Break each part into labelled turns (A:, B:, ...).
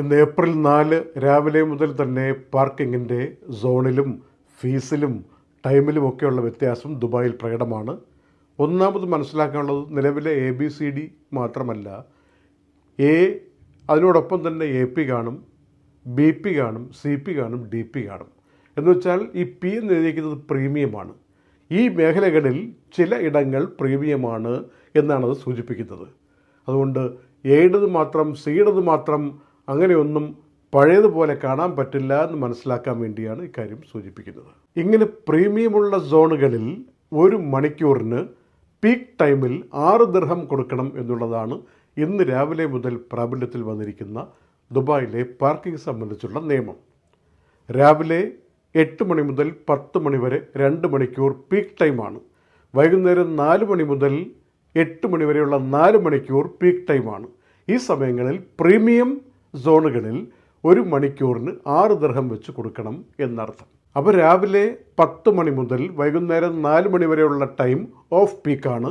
A: ഇന്ന് ഏപ്രിൽ നാല് രാവിലെ മുതൽ തന്നെ പാർക്കിങ്ങിന്റെ സോണിലും ഫീസിലും ടൈമിലും ഒക്കെയുള്ള വ്യത്യാസം ദുബായിൽ പ്രകടമാണ്. ഒന്നാമത് മനസ്സിലാക്കാനുള്ളത് നിലവിലെ എ ബി സി ഡി മാത്രമല്ല എ അതിനോടൊപ്പം തന്നെ എ പി കാണും ബി പി കാണും സി പി കാണും ഡി പി കാണും. എന്ന് വെച്ചാൽ ഈ പി എന്ന് എഴുതിയിരിക്കുന്നത് പ്രീമിയമാണ്. ഈ മേഖലകളിൽ ചില ഇടങ്ങൾ പ്രീമിയമാണ് എന്നാണത് സൂചിപ്പിക്കുന്നത്. അതുകൊണ്ട് എയുടേത് മാത്രം സിയുടേത് മാത്രം അങ്ങനെയൊന്നും പഴയതുപോലെ കാണാൻ പറ്റില്ല എന്ന് മനസ്സിലാക്കാൻ വേണ്ടിയാണ് ഇക്കാര്യം സൂചിപ്പിക്കുന്നത്. ഇങ്ങനെ പ്രീമിയമുള്ള സോണുകളിൽ ഒരു മണിക്കൂറിന് പീക്ക് ടൈമിൽ ആറ് ദർഹം കൊടുക്കണം എന്നുള്ളതാണ് ഇന്ന് രാവിലെ മുതൽ പ്രാബല്യത്തിൽ വന്നിരിക്കുന്ന ദുബായിലെ പാർക്കിംഗ് സംബന്ധിച്ചുള്ള നിയമം. രാവിലെ എട്ട് മണി മുതൽ പത്ത് മണി വരെ രണ്ട് മണിക്കൂർ പീക്ക് ടൈമാണ്. വൈകുന്നേരം നാല് മണി മുതൽ എട്ട് മണി വരെയുള്ള നാല് മണിക്കൂർ പീക്ക് ടൈമാണ്. ഈ സമയങ്ങളിൽ പ്രീമിയം സോണുകളിൽ ഒരു മണിക്കൂറിന് ആറ് ദർഹം വെച്ച് കൊടുക്കണം എന്നർത്ഥം. അപ്പോൾ രാവിലെ പത്ത് മണി മുതൽ വൈകുന്നേരം നാല് മണി വരെയുള്ള ടൈം ഓഫ് പീക്കാണ്.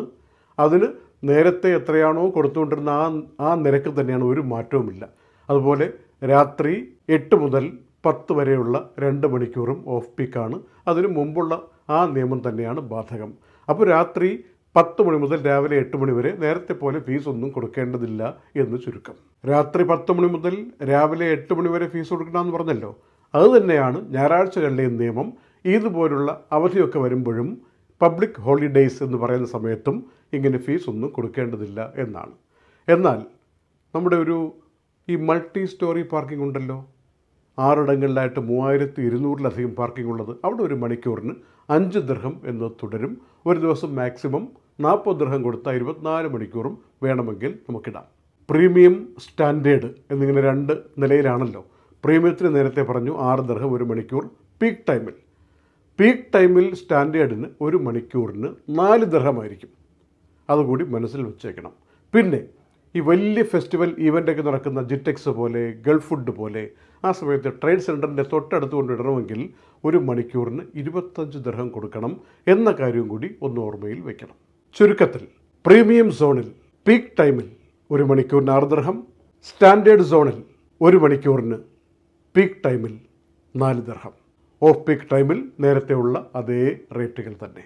A: അതിന് നേരത്തെ എത്രയാണോ കൊടുത്തുകൊണ്ടിരുന്ന ആ ആ നിരക്ക് തന്നെയാണ് ഒരു മാറ്റവുമില്ല. അതുപോലെ രാത്രി എട്ട് മുതൽ പത്ത് വരെയുള്ള രണ്ട് മണിക്കൂറും ഓഫ് പീക്കാണ്. അതിനു മുമ്പുള്ള ആ നിയമം തന്നെയാണ് ബാധകം. അപ്പോൾ രാത്രി പത്ത് മണി മുതൽ രാവിലെ എട്ട് മണി വരെ നേരത്തെ പോലെ ഫീസ് ഒന്നും കൊടുക്കേണ്ടതില്ല എന്ന് ചുരുക്കം. രാത്രി പത്ത് മണി മുതൽ രാവിലെ എട്ട് മണി വരെ ഫീസ് കൊടുക്കണമെന്ന് പറഞ്ഞല്ലോ. അത് തന്നെയാണ് ഞായറാഴ്ചകളിലെയും നിയമം. ഇതുപോലുള്ള അവധിയൊക്കെ വരുമ്പോഴും പബ്ലിക് ഹോളിഡേയ്സ് എന്ന് പറയുന്ന സമയത്തും ഇങ്ങനെ ഫീസ് ഒന്നും കൊടുക്കേണ്ടതില്ല എന്നാണ്. എന്നാൽ നമ്മുടെ ഒരു ഈ മൾട്ടി സ്റ്റോറി പാർക്കിംഗ് ഉണ്ടല്ലോ. ആറിടങ്ങളിലായിട്ട് മൂവായിരത്തി ഇരുന്നൂറിലധികം പാർക്കിംഗ് ഉള്ളത്. അവിടെ ഒരു മണിക്കൂറിന് അഞ്ച് ദൃഹം എന്ന് തുടരും. ഒരു ദിവസം മാക്സിമം നാൽപ്പത് ദൃഹം കൊടുത്ത ഇരുപത്തിനാല് മണിക്കൂറും വേണമെങ്കിൽ നമുക്കിടാം. പ്രീമിയം സ്റ്റാൻഡേർഡ് എന്നിങ്ങനെ രണ്ട് നിലയിലാണല്ലോ. പ്രീമിയത്തിന് നേരത്തെ പറഞ്ഞു ആറ് ദൃഹം ഒരു മണിക്കൂർ പീക്ക് ടൈമിൽ പീക്ക് ടൈമിൽ സ്റ്റാൻഡേർഡിന് ഒരു മണിക്കൂറിന് നാല് ദൃഹമായിരിക്കും അതുകൂടി മനസ്സിൽ വെച്ചേക്കണം. പിന്നെ ഈ വലിയ ഫെസ്റ്റിവൽ ഈവന്റൊക്കെ നടക്കുന്ന ജിറ്റെക്സ് പോലെ ഗൾഫ് ഫുഡ് പോലെ ആ സമയത്ത് ട്രേഡ് സെന്ററിന്റെ തൊട്ടടുത്ത് കൊണ്ടിടണമെങ്കിൽ ഒരു മണിക്കൂറിന് ഇരുപത്തഞ്ച് ദർഹം കൊടുക്കണം എന്ന കാര്യവും കൂടി ഒന്ന് ഓർമ്മയിൽ വെക്കണം. ചുരുക്കത്തിൽ പ്രീമിയം സോണിൽ പീക്ക് ടൈമിൽ ഒരു മണിക്കൂറിന് ആറ് ദർഹം സ്റ്റാൻഡേർഡ് സോണിൽ ഒരു മണിക്കൂറിന് പീക്ക് ടൈമിൽ നാല് ദർഹം. ഓഫ് പീക്ക് ടൈമിൽ നേരത്തെയുള്ള അതേ റേറ്റുകൾ തന്നെ.